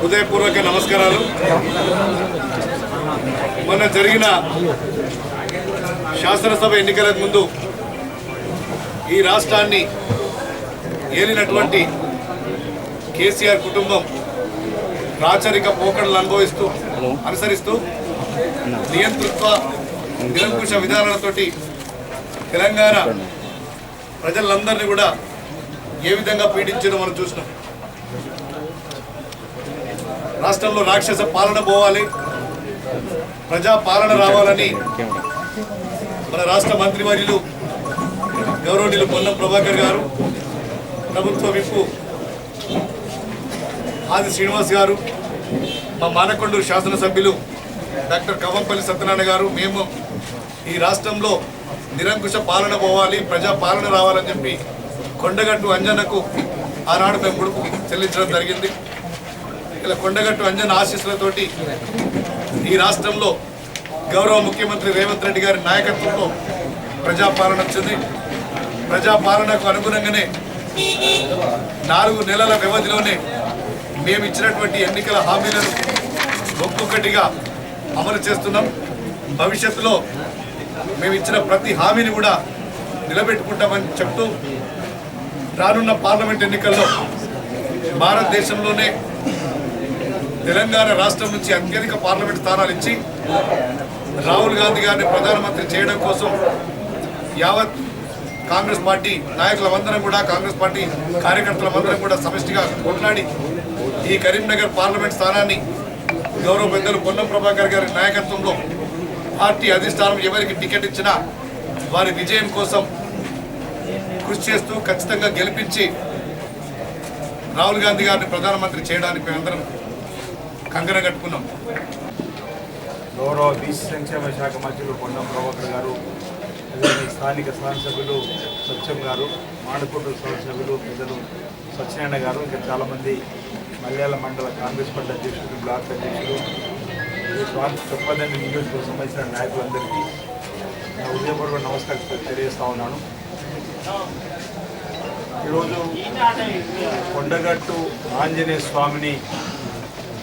హృదయపూర్వక నమస్కారాలు. మొన్న జరిగిన శాసనసభ ఎన్నికలకు ముందు ఈ రాష్ట్రాన్ని ఏలినటువంటి కేసీఆర్ కుటుంబం రాచరిక పోకడలు అనుభవిస్తూ అనుసరిస్తూ నియంతృత్వ నిరంకుశ విధానాలతోటి తెలంగాణ ప్రజలందరినీ కూడా ఏ విధంగా పీడించిందో మనం చూసినాం. రాష్ట్రంలో రాక్షస పాలన పోవాలి. ప్రజా పాలన రావాలని మన రాష్ట్ర మంత్రివర్యులు గౌరవనీయులు పొన్నం ప్రభాకర్ గారు ప్రభుత్వ విప్పు ఆది శ్రీనివాస్ గారు మా మానకొండూరు శాసనసభ్యులు డాక్టర్ కవంపల్లి సత్యనారాయణ గారు మేము ఈ రాష్ట్రంలో నిరంకుశ పాలన పోవాలి ప్రజా పాలన రావాలని చెప్పి కొండగట్టు అంజనకు ఆనాడు మేము కొడుకు చెల్లించడం జరిగింది. ఇలా కొండగట్టు అంజన ఆశీస్సులతోటి ఈ రాష్ట్రంలో గౌరవ ముఖ్యమంత్రి రేవంత్ రెడ్డి గారి నాయకత్వంలో ప్రజాపాలన వచ్చింది. ప్రజాపాలనకు అనుగుణంగానే నాలుగు నెలల వ్యవధిలోనే మేము ఇచ్చినటువంటి ఎన్నికల హామీలను ఒక్కొక్కటిగా అమలు చేస్తున్నాం. భవిష్యత్తులో మేము ఇచ్చిన ప్రతి హామీని కూడా నిలబెట్టుకుంటామని చెప్తూ రానున్న పార్లమెంట్ ఎన్నికల్లో భారతదేశంలోనే తెలంగాణ రాష్ట్రం నుంచి అత్యధిక పార్లమెంట్ స్థానాలు ఇచ్చి రాహుల్ గాంధీ గారిని ప్రధానమంత్రి చేయడం కోసం యావత్ కాంగ్రెస్ పార్టీ నాయకులమందరం కూడా కాంగ్రెస్ పార్టీ కార్యకర్తలమందరం కూడా సమిష్టిగా కొట్లాడి ఈ కరీంనగర్ పార్లమెంట్ స్థానాన్ని గౌరవ పెద్దలు పొన్నం ప్రభాకర్ గారి నాయకత్వంలో పార్టీ అధిష్టానం ఎవరికి టికెట్ ఇచ్చినా వారి విజయం కోసం కృషి చేస్తూ ఖచ్చితంగా గెలిపించి రాహుల్ గాంధీ గారిని ప్రధానమంత్రి చేయడానికి మేమందరం కంగన కట్టుకున్నాం. గౌరవ బీసీ సంక్షేమ శాఖ మంత్రులు పొన్నం ప్రభాకర్ గారు స్థానిక శాసనసభ్యులు సత్యం గారు మాడకొండ శాసనసభ్యులు పెద్దలు సత్యనారాయణ గారు ఇంకా చాలామంది మలయాళ మండల కాంగ్రెస్ పార్టీ అధ్యక్షులు బ్లాక్ అధ్యక్షులు ఈ ప్రాంత చొప్పదండి నియోజకవర్గం సంబంధించిన నాయకులందరికీ నా ఉదయపూర్వక నమస్కారం తెలియజేస్తా ఉన్నాను. ఈరోజు కొండగట్టు ఆంజనేయ స్వామిని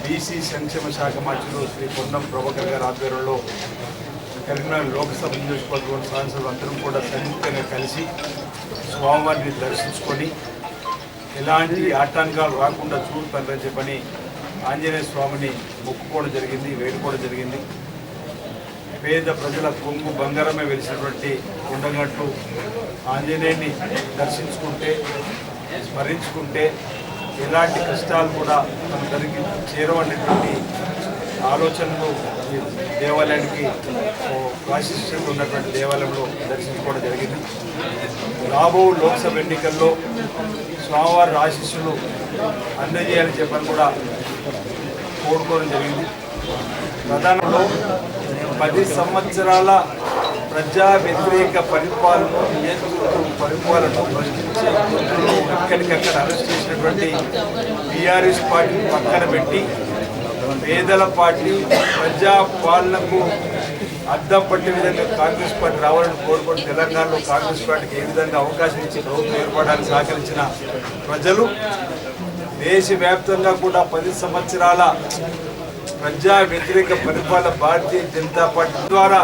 బీసీ సంక్షేమ శాఖ మంత్రులు శ్రీ పొన్నం ప్రభాకర్ గారి ఆధ్వర్యంలో కరీంనగర్ లోక్సభ నియోజకవర్గం సాంసదులు అందరం కూడా సంయుక్తంగా కలిసి స్వామివారిని దర్శించుకొని ఎలాంటి ఆటంకాలు రాకుండా చూడతారని చెప్పని ఆంజనేయ స్వామిని మొక్కుకోవడం జరిగింది వేడుకోవడం జరిగింది. పేద ప్రజల కొంగు బంగారమే వెలిసినటువంటి ఉండగట్టు ఆంజనేయుని దర్శించుకుంటే స్మరించుకుంటే ఎలాంటి కష్టాలు కూడా మనందరికీ చేరవనేటువంటి ఆలోచనలు దేవాలయానికి ఓ ప్రాశిష్యంగా ఉన్నటువంటి దేవాలయంలో దర్శించుకోవడం జరిగింది. రాబో లోక్సభ ఎన్నికల్లో స్వామివారి ఆశీస్సులు అందజేయాలని చెప్పని కూడా కోరుకోవడం జరిగింది. ప్రధానంలో పది సంవత్సరాల ప్రజా వ్యతిరేక పరిపాలన నియంతృత్వ పరిపాలన ప్రశ్నించే ఎక్కడికక్కడ అరెస్ట్ చేసినటువంటి టీఆర్ఎస్ పార్టీని పక్కన పెట్టి పేదల పార్టీ ప్రజా పాలనకు అద్దం పట్టే విధంగా కాంగ్రెస్ పార్టీ రావాలని కోరుకొని తెలంగాణలో కాంగ్రెస్ పార్టీకి ఏ విధంగా అవకాశం ఇచ్చి ప్రభుత్వం ఏర్పడడానికి సహకరించిన ప్రజలు దేశవ్యాప్తంగా కూడా పది సంవత్సరాల ప్రజా వ్యతిరేక పరిపాలన భారతీయ జనతా పార్టీ ద్వారా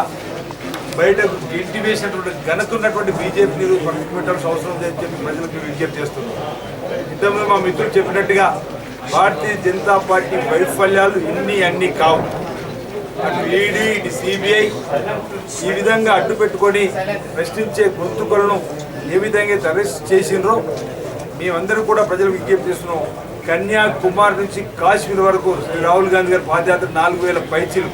బయట ఇంటి వేసినటువంటి ఘనత ఉన్నటువంటి బీజేపీ నీరు పక్కకు పెట్టాల్సిన అవసరం లేదని చెప్పి ప్రజలకు విజ్ఞప్తి చేస్తున్నాం. ఇంతకుముందు మా మిత్రులు చెప్పినట్టుగా భారతీయ జనతా పార్టీ వైఫల్యాలు ఇన్ని అన్ని కావు. అటు ఈడీ ఇటు సిబిఐ ఈ విధంగా అడ్డు పెట్టుకొని ప్రశ్నించే గొంతుకలను ఏ విధంగా అయితే అరెస్ట్ చేసిండ్రో మేమందరం కూడా ప్రజలకు విజ్ఞప్తి చేస్తున్నాం. కన్యాకుమారి నుంచి కాశ్మీర్ వరకు శ్రీ రాహుల్ గాంధీ గారి పాదయాత్ర నాలుగు వేల పైచీలు.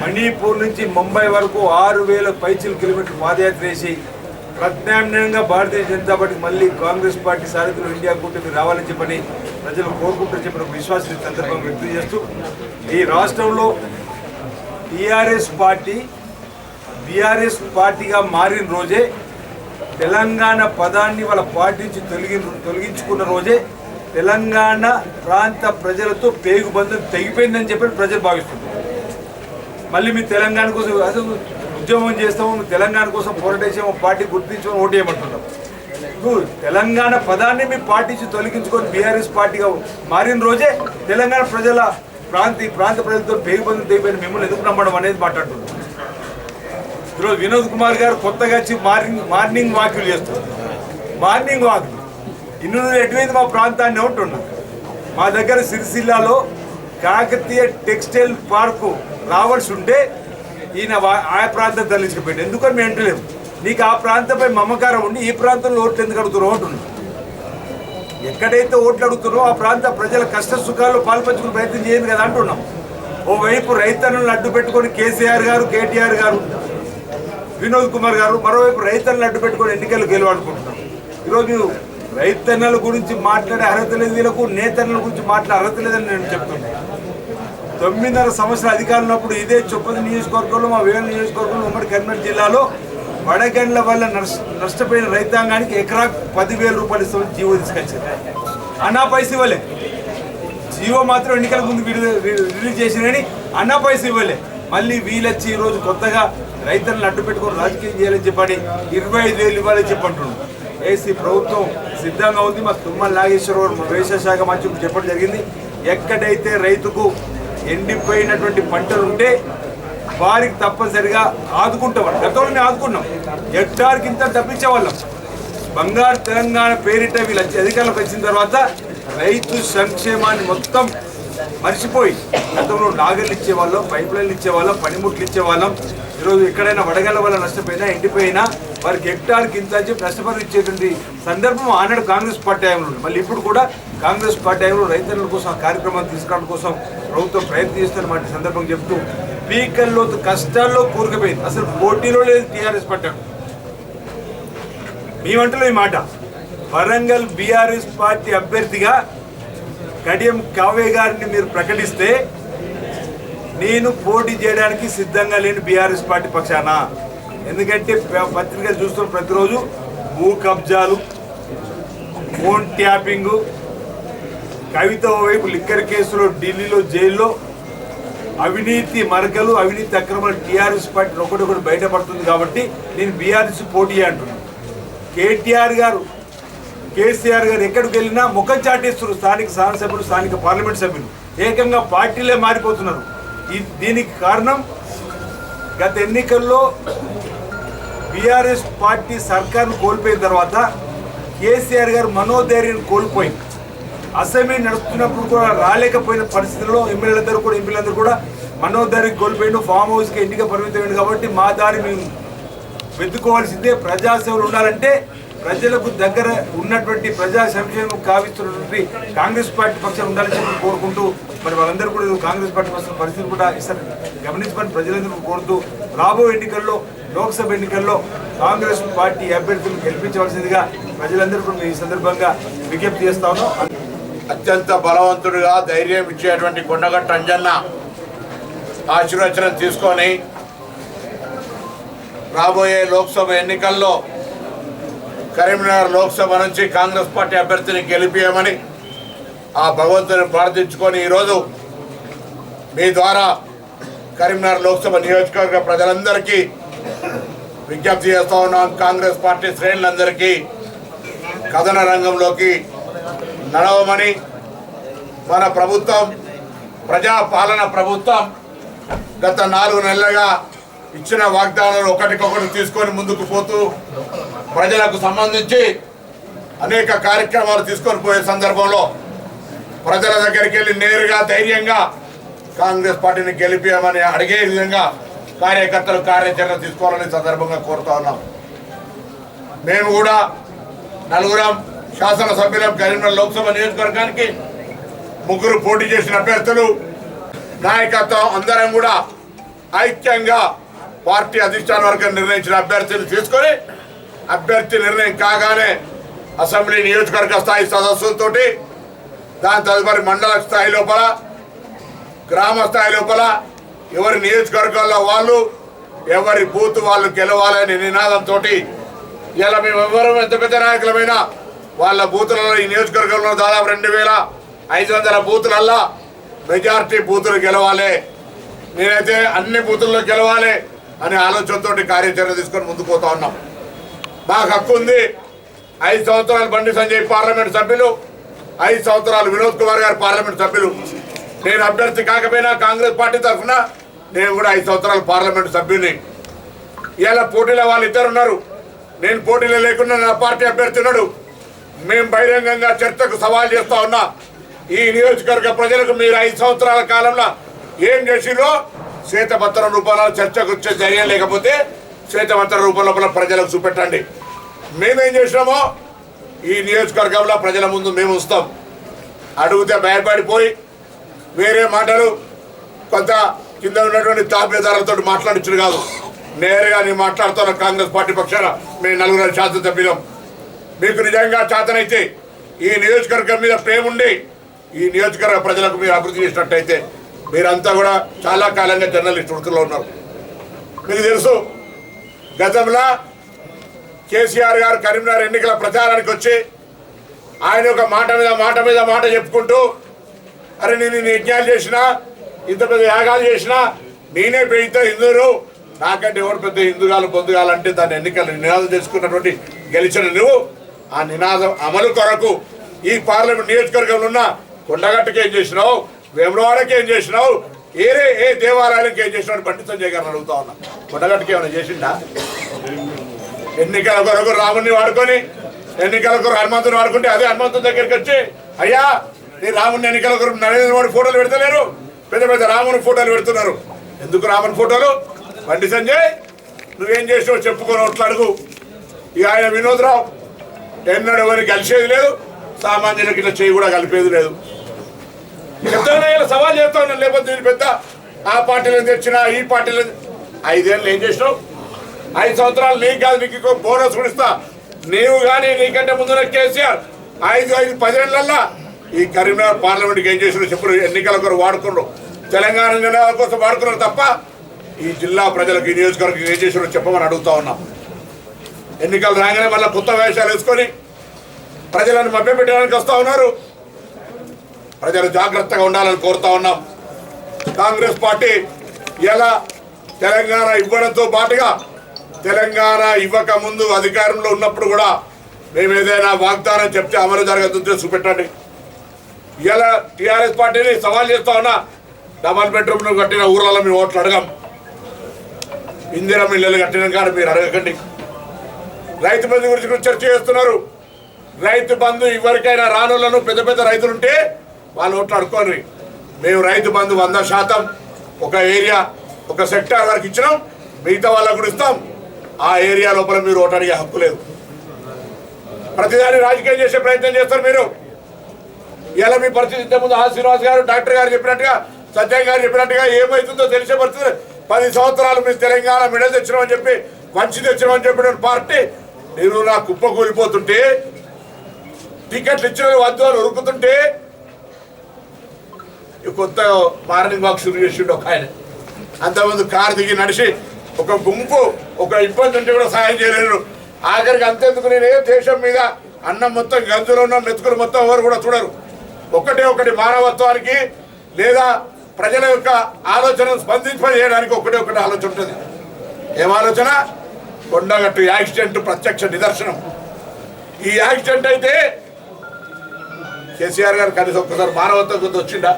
మణిపూర్ నుంచి ముంబై వరకు ఆరు వేల పైచిల కిలోమీటర్ పాదయాత్ర వేసి ప్రత్యామ్నాయంగా భారతీయ జనతా పార్టీ మళ్ళీ కాంగ్రెస్ పార్టీ సారథులు ఇండియా కూటమి రావాలని చెప్పని ప్రజలు కోరుకుంటారు చెప్పిన ఒక విశ్వాసం సందర్భంగా వ్యక్తం చేస్తూ ఈ రాష్ట్రంలో టీఆర్ఎస్ పార్టీ బీఆర్ఎస్ పార్టీగా మారిన రోజే తెలంగాణ పదాన్ని వాళ్ళ పార్టీ నుంచి తొలగి తొలగించుకున్న రోజే తెలంగాణ ప్రాంత ప్రజలతో పేగుబంధం తెగిపోయిందని చెప్పి ప్రజలు భావిస్తున్నారు. మళ్ళీ మీ తెలంగాణ కోసం అసలు ఉద్యమం చేస్తాము మీ తెలంగాణ కోసం పోరాటేసాము పార్టీ గుర్తించమని ఓటు చేయమంటున్నాం నువ్వు తెలంగాణ పదాన్ని మీ పార్టీ నుంచి తొలగించుకొని బీఆర్ఎస్ పార్టీగా మారిన రోజే తెలంగాణ ప్రజల ప్రాంత ప్రాంత ప్రజలతో పేరుబంధం తెగిపోయిన మిమ్మల్ని ఎందుకు నమ్మడం అనేది మాట్లాడుతున్నాం. ఈరోజు వినోద్ కుమార్ గారు కొత్తగా వచ్చి మార్నింగ్ మార్నింగ్ వాక్యులు చేస్తారు మార్నింగ్ వాక్ ఇన్ని ఎటువైంది మా ప్రాంతాన్ని ఉంటున్నా మా దగ్గర సిరిసిల్లాలో కాకతీయ టెక్స్టైల్ పార్కు రావాల్సి ఉంటే ఈయన వా- ఆ ప్రాంతం తరలించుకుపోయింది ఎందుకని మేము అంటలేము. నీకు ఆ ప్రాంతంపై మమకారం ఉండి ఈ ప్రాంతంలో ఓట్లు ఎందుకు అడుగుతున్నావు అంటున్నా ఎక్కడైతే ఓట్లు అడుగుతున్నారో ఆ ప్రాంత ప్రజల కష్ట సుఖాల్లో పాల్పంచుకునే ప్రయత్నం చేయండి కదా అంటున్నాం. ఓవైపు రైతన్నులను అడ్డు పెట్టుకొని కేసీఆర్ గారు కేటీఆర్ గారు వినోద్ కుమార్ గారు మరోవైపు రైతన్నలు అడ్డు పెట్టుకొని ఎన్నికలు గెలవాడుకుంటున్నాం ఈరోజు రైతన్నల గురించి మాట్లాడే అర్హత లేదు వీళ్ళకు నేతన్నల గురించి మాట్లాడే అర్హత లేదని నేను చెప్తున్నాను తొమ్మిదిన్నర సంవత్సరాల అధికారులు ఉన్నప్పుడు ఇదే చొప్పది నియోజకవర్గంలో మా వేల నియోజకవర్గంలో ఉమ్మడి కరీంనగర్ జిల్లాలో వడగండ్ల వల్ల నష్ట నష్టపోయిన రైతాంగానికి ఎకరా పదివేల రూపాయలు ఇస్తామని జీవో తీసుకొచ్చారు. అన్నా పైసలు ఇవ్వలే. జీవో మాత్రం ఎన్నికల ముందు రిలీజ్ చేసినని అన్నా పైసలు ఇవ్వలే. మళ్ళీ వీలొచ్చి ఈరోజు కొత్తగా రైతులను అడ్డు పెట్టుకొని రాజకీయం చేయాలని చెప్పని ఇరవై ఐదు వేలు ఇవ్వాలని చెప్పంటున్నాడు ఏసీ ప్రభుత్వం సిద్ధంగా ఉంది. మా తుమ్మల నాగేశ్వరరావు వ్యవసాయ శాఖ మంత్రి చెప్పడం జరిగింది. ఎక్కడైతే రైతుకు ఎండిపోయినటువంటి పంటలు ఉంటే వారికి తప్పనిసరిగా ఆదుకుంటాం గతంలో మేము ఆదుకున్నాం. హెక్టార్కి ఇంత డబ్బిచ్చేవాళ్ళం. బంగారు తెలంగాణ పేరిట వీళ్ళు అధికారంలోకి వచ్చిన తర్వాత రైతు సంక్షేమాన్ని మొత్తం మర్చిపోయి గతంలో నాగళ్ళు ఇచ్చేవాళ్ళం పైప్ లైన్లు ఇచ్చేవాళ్ళం పనిముట్లు ఇచ్చేవాళ్ళం. ఈరోజు ఎక్కడైనా వడగల వల్ల నష్టపోయినా ఎండిపోయినా వారికి హెక్టార్కి ఇంత అని చెప్పి నష్టపరిచేటువంటి సందర్భం ఆనాడు కాంగ్రెస్ పార్టీ టైంలో మళ్ళీ ఇప్పుడు కూడా కాంగ్రెస్ పార్టీ టైంలో రైతుల కోసం కార్యక్రమాలు తీసుకురావడం కోసం ప్రభుత్వం ప్రయత్నిస్తున్న మాట సందర్భం చెప్తూ పీకల్లో కష్టాల్లో కూరుకుపోయింది. అసలు పోటీలో లేదు టీఆర్ఎస్ పట్టాడు మేమంటలో ఈ మాట. వరంగల్ బీఆర్ఎస్ పార్టీ అభ్యర్థిగా కడియం కావ్య గారిని మీరు ప్రకటిస్తే నేను పోటీ చేయడానికి సిద్ధంగా లేని బీఆర్ఎస్ పార్టీ పక్షాన. ఎందుకంటే పత్రికలు చూస్తున్న ప్రతిరోజు భూ కబ్జాలు ఫోన్ ట్యాపింగు కవిత ఓవైపు లిక్కర్ కేసులో ఢిల్లీలో జైల్లో అవినీతి మరకలు అవినీతి అక్రమాలు టీఆర్ఎస్ పార్టీ ఒకటొకటి బయటపడుతుంది కాబట్టి నేను బీఆర్ఎస్ పోటీ అంటున్నాను కేటీఆర్ గారు కేసీఆర్ గారు ఎక్కడికి వెళ్ళినా ముఖం చాటేస్తున్నారు స్థానిక శాసనసభ్యులు స్థానిక పార్లమెంట్ సభ్యులు. ఏకంగా పార్టీలే మారిపోతున్నారు. ఈ దీనికి కారణం గత ఎన్నికల్లో బీఆర్ఎస్ పార్టీ సర్కార్ను కోల్పోయిన తర్వాత కేసీఆర్ గారు మనోధైర్యం కోల్పోయింది. అసెంబ్లీ నడుస్తున్నప్పుడు కూడా రాలేకపోయిన పరిస్థితుల్లో ఎమ్మెల్యేలందరూ కూడా ఎంపీలందరూ కూడా మనోధైర్యం కోల్పోయిండు ఫామ్ హౌస్కి ఎన్నిక పరిమితమైంది కాబట్టి మా దారి మేము వెతుక్కోవాల్సిందే. ప్రజాసేవలు ఉండాలంటే ప్రజలకు దగ్గర ఉన్నటువంటి ప్రజా సంక్షేమం కావిస్తున్నటువంటి కాంగ్రెస్ పార్టీ పక్షాలు ఉండాలని చెప్పి కోరుకుంటూ మరి వాళ్ళందరూ కూడా కాంగ్రెస్ పార్టీ పక్షం పరిస్థితి కూడా ఇస్తారు గమనించమని ప్రజలందరూ కోరుతూ రాబో ఎన్నికల్లో లోక్సభ ఎన్నికల్లో కాంగ్రెస్ పార్టీ అభ్యర్థులను గెలిపించవలసిందిగా ప్రజలందరూ కూడా ఈ సందర్భంగా విజ్ఞప్తి చేస్తా ఉన్నాం. అత్యంత బలవంతుడిగా ధైర్యం ఇచ్చేటువంటి కొండగట్ట అంజన్న ఆశీర్వచనం తీసుకొని రాబోయే లోక్సభ ఎన్నికల్లో కరీంనగర్ లోక్సభ నుంచి కాంగ్రెస్ పార్టీ అభ్యర్థిని గెలిపియమని ఆ భగవంతుని ప్రార్థించుకొని ఈరోజు మీ ద్వారా కరీంనగర్ లోక్సభ నియోజకవర్గ ప్రజలందరికీ విజ్ఞప్తి చేస్తూ ఉన్నాం. కాంగ్రెస్ పార్టీ శ్రేణులందరికీ కథన రంగంలోకి నడవమని మన ప్రభుత్వం ప్రజా పాలన ప్రభుత్వం గత నాలుగు నెలలుగా ఇచ్చిన వాగ్దానాలు ఒకటికొకటి తీసుకొని ముందుకు పోతూ ప్రజలకు సంబంధించి అనేక కార్యక్రమాలు తీసుకొని పోయే సందర్భంలో ప్రజల దగ్గరికి వెళ్ళి నేరుగా ధైర్యంగా కాంగ్రెస్ పార్టీని గెలిపించమని అడిగే విధంగా కార్యకర్తలు కార్యాచరణ తీసుకోవాలని సందర్భంగా కోరుతా ఉన్నాం. మేము కూడా నలుగురం శాసనసభ్యులం కరీంనగర్ లోక్సభ నియోజకవర్గానికి ముగ్గురు పోటీ చేసిన అభ్యర్థులు నాయకత్వం అందరం కూడా ఐక్యంగా పార్టీ అధిష్టాన వర్గం నిర్ణయించిన అభ్యర్థిని తీసుకొని అభ్యర్థి నిర్ణయం కాగానే అసెంబ్లీ నియోజకవర్గ స్థాయి సదస్సులతో దాని తదుపరి మండల స్థాయి లోపల గ్రామ స్థాయి లోపల ఎవరి నియోజకవర్గాల్లో వాళ్ళు ఎవరి బూత్ వాళ్ళు గెలవాలనే నినాదంతో ఇలా మేము ఎవరు ఎంత పెద్ద నాయకులమైనా వాళ్ళ బూతులలో ఈ నియోజకవర్గంలో దాదాపు రెండు వేల ఐదు వందల బూతులల్లా మెజార్టీ బూతులు గెలవాలి. నేనైతే అన్ని బూతుల్లో గెలవాలి అనే ఆలోచనతో కార్యాచరణ తీసుకొని ముందుకు పోతా ఉన్నాం. మాకు హక్కు ఉంది. ఐదు సంవత్సరాలు బండి సంజయ్ పార్లమెంట్ సభ్యులు ఐదు సంవత్సరాలు వినోద్ కుమార్ గారు పార్లమెంట్ సభ్యులు. నేను అభ్యర్థి కాకపోయినా కాంగ్రెస్ పార్టీ తరఫున నేను కూడా ఐదు సంవత్సరాలు పార్లమెంట్ సభ్యుని. ఇలా పోటీలో వాళ్ళు ఇద్దరు ఉన్నారు. నేను పోటీలో లేకుండా నా పార్టీ అభ్యర్థి ఉన్నాడు. మేము బహిరంగంగా చర్చకు సవాల్ చేస్తా ఉన్నా. ఈ నియోజకవర్గ ప్రజలకు మీరు ఐదు సంవత్సరాల కాలంలో ఏం చేసిరో శ్వేతపత్రం రూపంలో చర్చకు వచ్చే ధైర్యం లేకపోతే శ్వేతపత్ర రూపంలో ప్రజలకు చూపెట్టండి. మేమేం చేసినామో ఈ నియోజకవర్గంలో ప్రజల ముందు మేము వస్తాం. అడిగితే భయపడిపోయి వేరే మాటలు కొంత కింద ఉన్నటువంటి తాపేదారులతో మాట్లాడించుడు కాదు. నేరుగా నేను మాట్లాడుతున్న కాంగ్రెస్ పార్టీ పక్షాన మేము నలుగురు శాసనసభ్యులం. మీకు నిజంగా చేతనైతే ఈ నియోజకవర్గం మీద ప్రేమ ఉండి ఈ నియోజకవర్గ ప్రజలకు మీరు అభివృద్ధి చేసినట్టయితే మీరంతా కూడా చాలా కాలంగా జర్నలిస్ట్ వృత్తిలో ఉన్నారు. మీకు తెలుసు గతంలో కేసీఆర్ గారు కరీంనగర్ ఎన్నికల ప్రచారానికి వచ్చి ఆయన ఒక మాట మీద మాట మీద మాట చెప్పుకుంటూ అరే నేను ఇన్ని యజ్ఞాలు చేసినా ఇంత పెద్ద యాగాలు చేసినా నేనే పెద్ద హిందువులు నాకంటే ఎవరు పెద్ద హిందుగాలు పొందుగాలంటే దాన్ని దాని ఎన్నికలు నినాదం చేసుకున్నటువంటి గెలిచిన నువ్వు. ఆ నినాదం అమలు కొరకు ఈ పార్లమెంట్ నియోజకవర్గంలో ఉన్న కొండగట్టుకి ఏం చేసినావు? వేమరవాడకి ఏం చేసినావు? ఏరే ఏ దేవాలయాలకు ఏం చేసినావు పండితం బండి సంజయ్ గారిని అడుగుతా ఉన్నా. కొండగట్టుకి ఏమైనా చేసిండా? ఎన్నికల కొరకు రాముడిని వాడుకొని ఎన్నికల కొరకు హనుమంతుని వాడుకుంటే అదే హనుమంతుని దగ్గరికి వచ్చి అయ్యా నీ రాముని ఎన్నికల కొరకు నరేంద్ర మోడీ ఫోటోలు పెడతలేరు. పెద్ద పెద్ద రాముని ఫోటోలు పెడుతున్నారు. ఎందుకు రాముని ఫోటోలు? బండి సంజయ్ నువ్వేం చేసావు చెప్పుకొని అడుగు. ఇక ఆయన వినోద్రావు ఎన్నడూ ఎవరు కలిసేది లేదు. సామాన్యులకు ఇట్లా చేయి కూడా కలిపేది లేదు. చెప్తానే సవాల్ చేస్తా ఉన్నాను లేకపోతే నేను పెద్ద ఆ పార్టీలను తెచ్చినా ఈ పార్టీలు ఐదేళ్ళు ఏం చేసినావు? ఐదు సంవత్సరాలు నీకు కాదు నీకు ఇంకో బోనస్ కూడా ఇస్తా. నీవు కానీ నీకంటే ముందున కేసీఆర్ ఐదు ఐదు పదిహేళ్ళల్లా ఈ కరీంనగర్ పార్లమెంట్కి ఏం చేసిన చెప్పుడు ఎన్నికల కొరకు వాడుకున్నారు తెలంగాణ నినాదాల కోసం వాడుకున్నారు తప్ప ఈ జిల్లా ప్రజలకు ఈ నియోజకవర్గం ఏం చేసినారో చెప్పమని అడుగుతా ఉన్నాం. ఎన్నికలు రాగానే మళ్ళీ కొత్త వేషాలు వేసుకొని ప్రజలను మభ్యపెట్టడానికి వస్తూ ఉన్నారు. ప్రజలు జాగ్రత్తగా ఉండాలని కోరుతా ఉన్నాం. కాంగ్రెస్ పార్టీ ఎలా తెలంగాణ ఇవ్వడంతో పాటుగా తెలంగాణ ఇవ్వక ముందు అధికారంలో ఉన్నప్పుడు కూడా మేము ఏదైనా వాగ్దానం చెప్తే అమలు జరగతుంటే చూపెట్టండి. ఇలా టీఆర్ఎస్ పార్టీని సవాల్ చేస్తా ఉన్నా డబల్ బెడ్రూమ్ కట్టిన ఊర్లలో మేము ఓట్లు అడగం. ఇందిరా ఇళ్ళు కట్టిన కాడ మీరు అడగకండి. రైతు బంధు గురించి కూడా చర్చ చేస్తున్నారు. రైతు బంధు ఎవరికైనా రానులను పెద్ద పెద్ద రైతులు ఉంటే వాళ్ళు ఓట్లు అడుకోని మేము రైతు బంధు వంద శాతం ఒక ఏరియా ఒక సెక్టార్ వరకు ఇచ్చినాం. మిగతా వాళ్ళకు కూడా ఇస్తాం. ఆ ఏరియా లోపల మీరు ఓటు అడిగే హక్కు లేదు. ప్రతిదాన్ని రాజకీయం చేసే ప్రయత్నం చేస్తారు మీరు. ఇలా మీ పరిస్థితి ఇంతకుముందు ఆ శ్రీనివాస్ గారు డాక్టర్ గారు చెప్పినట్టుగా సత్యం గారు చెప్పినట్టుగా ఏమవుతుందో తెలిసే పరిస్థితి పది సంవత్సరాలు మీరు తెలంగాణ మెడల్ తెచ్చినామని చెప్పి మంచి తెచ్చినామని చెప్పిన పార్టీ నేను నా కుప్ప కూలిపోతుంటే టికెట్లు ఇచ్చిన వద్దు అని ఉరుకుతుంటే కొత్త మార్నింగ్ వాక్ షురు చేసిండు ఒక ఆయన. అంతమంది కారు దిగి నడిచి ఒక గుంపు ఒక ఇబ్బంది ఉంటే కూడా సహాయం చేయలేరు. ఆఖరికి అంతెందుకు నేను ఏ దేశం మీద అన్నం మొత్తం గంజులో ఉన్న మెతుకులు మొత్తం ఎవరు కూడా చూడరు. ఒకటే ఒకటి మానవత్వానికి లేదా ప్రజల యొక్క ఆలోచనను స్పందింపజేయడానికి ఒకటే ఒకటి ఆలోచన ఉంటుంది. ఏం ఆలోచన? కొండగట్టు యాక్సిడెంట్ ప్రత్యక్ష నిదర్శనం. ఈ యాక్సిడెంట్ అయితే కేసీఆర్ గారు కనీసం ఒక్కసారి మానవత్వం గుర్తు వచ్చిండా?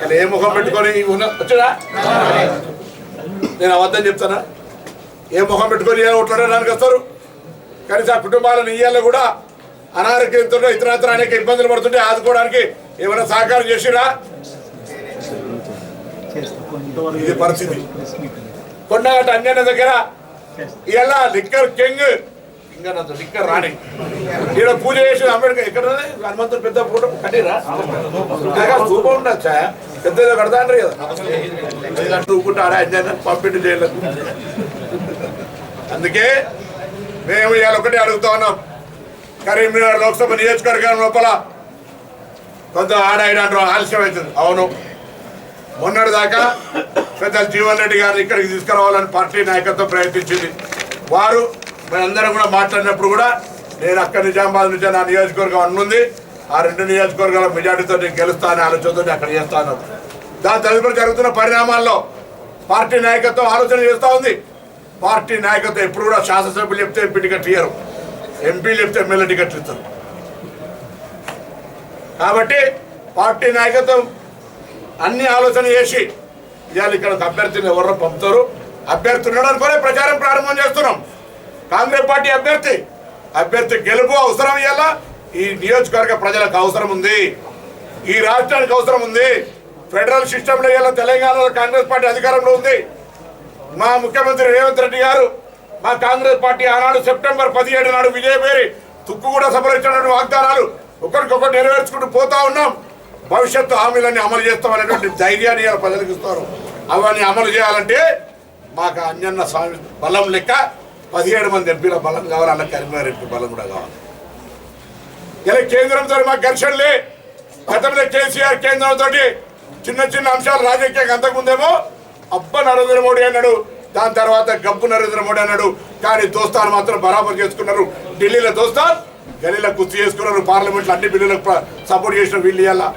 ఆయన ఏ ముఖం పెట్టుకొని ఉన్న వచ్చాడా? నేను అబద్ధం చెప్తానా? ఏ ముఖం పెట్టుకొని ఏ ఓట్లాడడానికి వస్తారు? కనీసం ఆ కుటుంబాలను ఇయ్యాలో కూడా అనారోగ్యంతో ఇతరత్ర అనేక ఇబ్బందులు పడుతుంటే ఆదుకోవడానికి ఏమైనా సహకారం చేసిరా? ఇది పరిస్థితి. కొండగట్ట అంజన్న దగ్గర ఇలా లిక్కర్ కింగ్. ఇంకా నాతో లిక్కర్ రాణి. ఈడ పూజ చేసి అంబేద్కర్ ఎక్కడ హనుమంతుడు పెద్ద ఫోటో కట్టిరా? స్థూపం ఉండొచ్చా పెద్దగా కడతా అంటారు కదా. చూపుకుంటారా అంజన్న పంపిణీ చేయలేదు. అందుకే మేము ఇవాళ ఒకటే అడుగుతా ఉన్నాం. కరీంనగర్ లోక్సభ నియోజకవర్గం లోపల కొంత ఆడాయిన ఆలస్యం అవుతుంది అవును. మొన్నటి దాకా పెద్ద జీవన్ రెడ్డి గారిని ఇక్కడికి తీసుకురావాలని పార్టీ నాయకత్వం ప్రయత్నించింది. వారు అందరం కూడా మాట్లాడినప్పుడు కూడా నేను అక్కడ నిజామాబాద్ నుంచి నా నియోజకవర్గం అన్నుంది. ఆ రెండు నియోజకవర్గాల మెజార్టీతో నేను గెలుస్తానని ఆలోచనతో అక్కడ చేస్తాను దాని తదుపరి జరుగుతున్న పరిణామాల్లో పార్టీ నాయకత్వం ఆలోచన చేస్తూ ఉంది. పార్టీ నాయకత్వం ఎప్పుడు కూడా శాసనసభ్యులు చెప్తే ఎంపీ టికెట్ ఇయ్యరు. ఎంపీలు చెప్తే ఎమ్మెల్యే టికెట్లు ఇస్తారు. కాబట్టి పార్టీ నాయకత్వం అన్ని ఆలోచన చేసి ఇవాళ ఇక్కడ అభ్యర్థిని ఎవరో పంపుతారు. అభ్యర్థి ఉన్నాడు అనుకోనే ప్రచారం ప్రారంభం చేస్తున్నాం. కాంగ్రెస్ పార్టీ అభ్యర్థి. అభ్యర్థి గెలుపు అవసరం ఇవాళ ఈ నియోజకవర్గ ప్రజలకు అవసరం ఉంది. ఈ రాష్ట్రానికి అవసరం ఉంది. ఫెడరల్ సిస్టంలో ఇలా తెలంగాణలో కాంగ్రెస్ పార్టీ అధికారంలో ఉంది. మా ముఖ్యమంత్రి రేవంత్ రెడ్డి గారు మా కాంగ్రెస్ పార్టీ ఆనాడు సెప్టెంబర్ పదిహేడు నాడు విజయపేరి తుక్కుగూడ సభలో ఇచ్చినటువంటి వాగ్దానాలు ఒకరికొకటి నెరవేర్చుకుంటూ పోతా ఉన్నాం. భవిష్యత్తు హామీలన్నీ అమలు చేస్తామనేటువంటి ధైర్యాన్ని ప్రజలకు ఇస్తారు అవన్నీ అమలు చేయాలంటే మాకు అన్యన్న స్వామి బలం లెక్క పదిహేడు మంది ఎంపీల బలం కావాలి అలా కరీంనగర్ బలం కూడా కావాలి. ఇలా కేంద్రంతో మాకు ఘర్షణలే గతంలో కేసీఆర్ కేంద్రంతో చిన్న చిన్న అంశాలు రాజకీయంగా అంతకుముందేమో అబ్బ నరేంద్ర మోడీ అన్నాడు దాని తర్వాత గబ్బు నరేంద్ర మోడీ అన్నాడు కానీ దోస్తాను మాత్రం బరాబర్ చేసుకున్నారు. ఢిల్లీలో దోస్తాన్ గలీలో కుర్చీ చేసుకున్నారు. పార్లమెంట్లో అన్ని బిల్లులకు సపోర్ట్ చేసిన వీళ్ళు ఇలా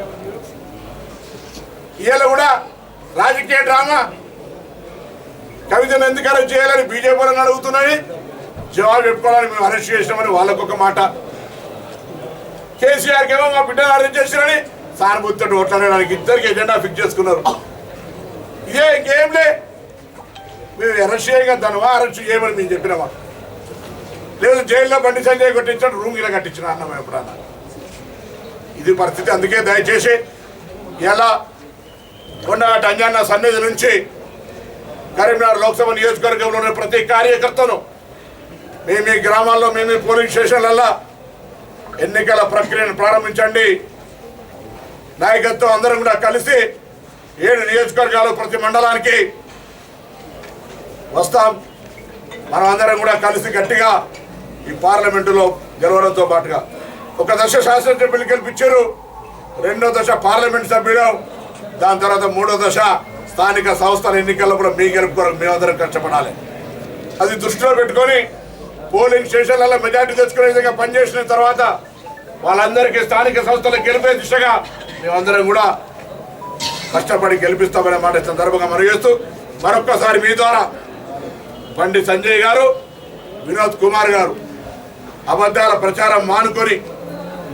ఇవాళ కూడా రాజకీయ డ్రామా. కవితను ఎందుకు అరెస్ట్ చేయాలని బీజేపీ వాళ్ళని అడుగుతున్నాయి? జవాబు చెప్పుకోవాలని మేము అరెస్ట్ చేసినామని వాళ్ళకొక మాట. కేసీఆర్ ఏమో మా బిడ్డను అరెస్ట్ చేసిరని సానుభూతితో ఓట్లాడడానికి ఇద్దరికి ఎజెండా ఫిక్స్ చేసుకున్నారు. ఇదే ఇంకేంలే మేము అరెస్ట్ చేయగలుగుతానువా అరెస్ట్ చేయమని మేము చెప్పినామా? లేదు జైల్లో బండి సంజయ్ కొట్టించాడు రూమ్ ఇలా కట్టించిన అన్నం ఎప్పుడన్నా? ఇది పరిస్థితి అందుకే దయచేసి ఎలా కొండగట్ట అంజన్న సన్నిధి నుంచి కరీంనగర్ లోక్సభ నియోజకవర్గంలో ఉన్న ప్రతి కార్యకర్తను మేము ఈ గ్రామాల్లో మేము మీ పోలింగ్ స్టేషన్లల్లో ఎన్నికల ప్రక్రియను ప్రారంభించండి. నాయకత్వం అందరం కూడా కలిసి ఏడు నియోజకవర్గాలు ప్రతి మండలానికి వస్తాం. మనం అందరం కూడా కలిసి గట్టిగా ఈ పార్లమెంటులో గెలవడంతో పాటుగా. ఒక దశ శాసనసభ్యులు గెలిపించారు రెండో దశ పార్లమెంట్ సభ్యులు దాని తర్వాత మూడో దశ స్థానిక సంస్థల ఎన్నికల్లో కూడా మీ గెలుపు కొరకు మేమందరం కష్టపడాలి. అది దృష్టిలో పెట్టుకొని పోలింగ్ స్టేషన్లలో మెజార్టీ తెచ్చుకునే విధంగా పనిచేసిన తర్వాత వాళ్ళందరికీ స్థానిక సంస్థలు గెలిపే దిశగా మేమందరం కూడా కష్టపడి గెలిపిస్తామనే మాట సందర్భంగా మనం మరొక్కసారి మీ ద్వారా బండి సంజయ్ గారు వినోద్ కుమార్ గారు అబద్ధాల ప్రచారం మానుకొని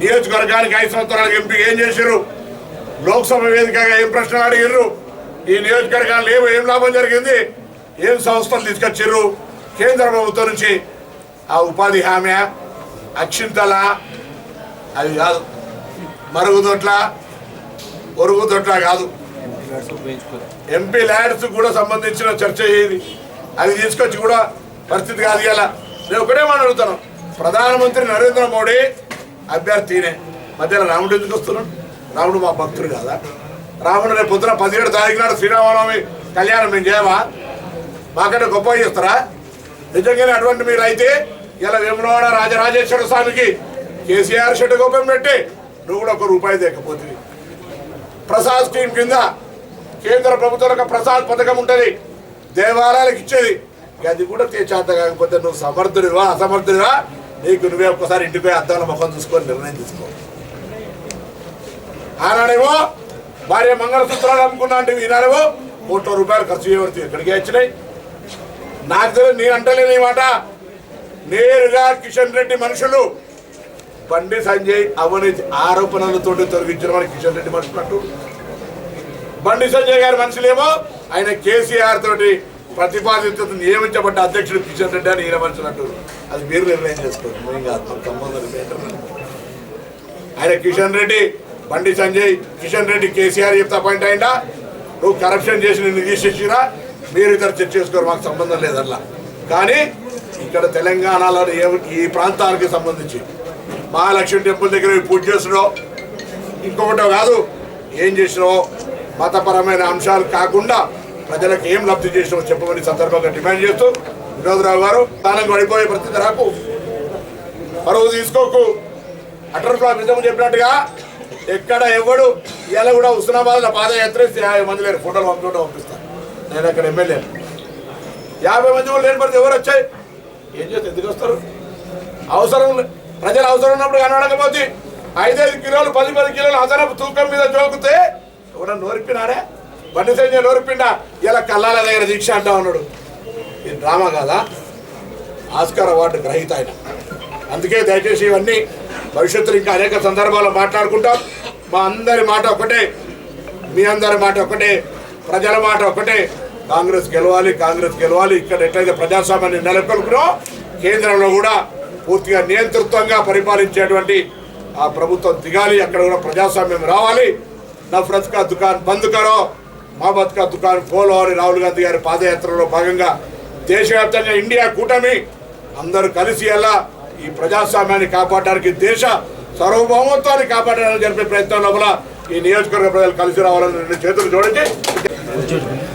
నియోజకవర్గానికి ఐదు సంవత్సరాలకు ఎంపీ ఏం చేశారు? లోక్సభ వేదికగా ఏం ప్రశ్నలు అడిగిర్రు? ఈ నియోజకవర్గాలు ఏం ఏం లాభం జరిగింది? ఏం సంస్థలు తీసుకొచ్చిర్రు? కేంద్ర ప్రభుత్వం నుంచి ఆ ఉపాధి హామీ అక్షింతల అది కాదు. మరుగుదొట్ల ఒరుగుదొట్ల కాదు. ఎంపీ ల్యాడ్స్ కూడా సంబంధించిన చర్చ ఇది. అది తీసుకొచ్చి కూడా పరిస్థితి కాదు ఇలా నేను ఒకటే మాట అడుగుతాను ప్రధానమంత్రి నరేంద్ర మోడీ అభ్యర్థినే. మధ్యలో రాముడు ఎందుకు వస్తున్నాడు? రాముడు మా భక్తుడు కాదా? రాముడు రేపు పొద్దున పదిహేడు తారీఖు నాడు శ్రీరామనవమి కళ్యాణం మేము చేయమా మాకంటే గొప్ప చేస్తారా? నిజంగానే అటువంటి మీరు అయితే ఇలా వేములవాడ రాజరాజేశ్వర స్వామికి కేసీఆర్ షెడ్ గోపం పెట్టి నువ్వు కూడా ఒక రూపాయి తెకపోతే. ప్రసాద్ స్కీమ్ కింద కేంద్ర ప్రభుత్వం యొక్క ప్రసాద్ పథకం ఉంటుంది. దేవాలయాలకు ఇచ్చేది. అది కూడా చేత కాకపోతే నువ్వు సమర్థుడివా అసమర్థుడివా? నీకు నువ్వే ఒక్కసారి ఇంటిపై అద్దాల ముఖం చూసుకొని నిర్ణయం తీసుకో. ఆనాడేమో భార్య మంగళసూత్రాలు అమ్ముకున్నా అంటే ఈనాడేమో కోట్ల రూపాయలు ఖర్చు చేయబడుతుంది. ఇక్కడికి వచ్చినాయి. నాకు తెలియదు నేను అంటలేని ఈ మాట. నేరుగా కిషన్ రెడ్డి మనుషులు బండి సంజయ్ అవినీతి ఆరోపణలతో తొలగించిన వాడు కిషన్ రెడ్డి మనుషులు బండి సంజయ్ గారి మనుషులేమో ఆయన కేసీఆర్ తోటి ప్రతిపాదిత నియమించబడ్డ అధ్యక్షుడు కిషన్ రెడ్డి అని ఈయన మనుషులు అది మీరు నిర్ణయం చేసుకోండి. సంబంధం ఆయన కిషన్ రెడ్డి బండి సంజయ్ కిషన్ రెడ్డి కేసీఆర్ చెప్తే అపాయింట్ అయిందా? నువ్వు కరప్షన్ చేసి నిన్ను తీసేసిరా? మీరు ఇద్దరు చర్చ చేసుకోరు మాకు సంబంధం లేదల్లా కానీ ఇక్కడ తెలంగాణలో ఏ- ఈ ప్రాంతానికి సంబంధించి మహాలక్ష్మి టెంపుల్ దగ్గర పూజ చేసినావు ఇంకొకటో కాదు ఏం చేసినావో మతపరమైన అంశాలు కాకుండా ప్రజలకు ఏం లబ్ధి చేసినావో చెప్పమని సందర్భంగా డిమాండ్ చేస్తూ వినోదరావు గారు స్థానం పడిపోయే పరిస్థితి రాకు. పరువు తీసుకోకు. అటర్ ఫ్లాప్ నిజం చెప్పినట్టుగా ఎక్కడ ఎవడు ఇలా కూడా హుస్నాబాద్లో పాదయాత్ర మంది లేరు. ఫోటోలు పంపించడం పంపిస్తాను నేను అక్కడ ఎమ్మెల్యే. యాభై మంది కూడా లేని పడితే ఎవరు వచ్చాయి? ఏం చేస్తే ఎందుకు వస్తారు? అవసరం ప్రజలు అవసరం ఉన్నప్పుడు కనబడకపోతే ఐదైదు కిలోలు పది పది కిలోలు అదనపు తూకం మీద జోకితే ఎవడన్నా నోరిపినారే బండి సంజయ్ నోరిపిండా ఇలా కల్లాల దగ్గర దీక్ష అంటా ఉన్నాడు. ఇది డ్రామా కాదా? ఆస్కార్ అవార్డు గ్రహీత ఆయన. అందుకే దయచేసి ఇవన్నీ భవిష్యత్తులో ఇంకా అనేక సందర్భాల్లో మాట్లాడుకుంటాం. మా అందరి మాట ఒకటే మీ అందరి మాట ఒకటే ప్రజల మాట ఒకటే కాంగ్రెస్ గెలవాలి కాంగ్రెస్ గెలవాలి. ఇక్కడ ఎట్లయితే ప్రజాస్వామ్యాన్ని నెలకొల్పునో కేంద్రంలో కూడా పూర్తిగా నియంతృత్వంగా పరిపాలించేటువంటి ఆ ప్రభుత్వం దిగాలి. అక్కడ కూడా ప్రజాస్వామ్యం రావాలి. నఫరత్ కా దుకాన్ బంద్ కరో మహమ్మద్ కా దుకాన్ ఫోలో అని రాహుల్ గాంధీ గారి పాదయాత్రలో భాగంగా దేశవ్యాప్తంగా ఇండియా కూటమి అందరూ కలిసి ఎలా ఈ ప్రజాస్వామ్యాన్ని కాపాడడానికి దేశ సార్వభౌమత్వాన్ని కాపాడడానికి జరిపే ప్రయత్నం లోపల ఈ నియోజకవర్గ ప్రజలు కలిసి రావాలని రెండు చేతులు జోడించి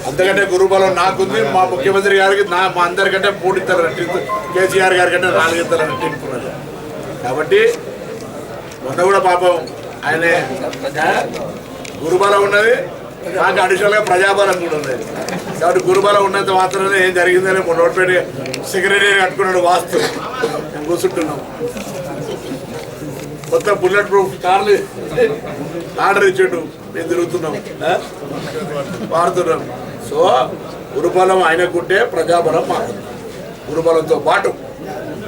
అంతకంటే గురుబలం నాకుంది. మా ముఖ్యమంత్రి గారికి నా మా అందరికంటే మూడిద్దరు రెట్టింపు కేసీఆర్ గారి కంటే నాలుగిద్దరు రెట్టింపున్నారు కాబట్టి మొన్న కూడా పాపం ఆయన గురుబలం ఉన్నది. నాకు అడిషనల్గా ప్రజాబలం కూడా ఉన్నది. కాబట్టి గురుబలం ఉన్నంత మాత్రమే ఏం జరిగిందని మొన్న నోటిపెట్టి సెక్రటరీ కట్టుకున్నాడు వాస్తు. మేము కూర్చుంటున్నాం. కొత్త బుల్లెట్ ప్రూఫ్ కార్లు ఆర్డర్ ఇచ్చాడు మేము తిరుగుతున్నాం వాడుతున్నాం. సో గురుబలం ఆయనకుంటే ప్రజాబలం మాకు గురుబలంతో పాటు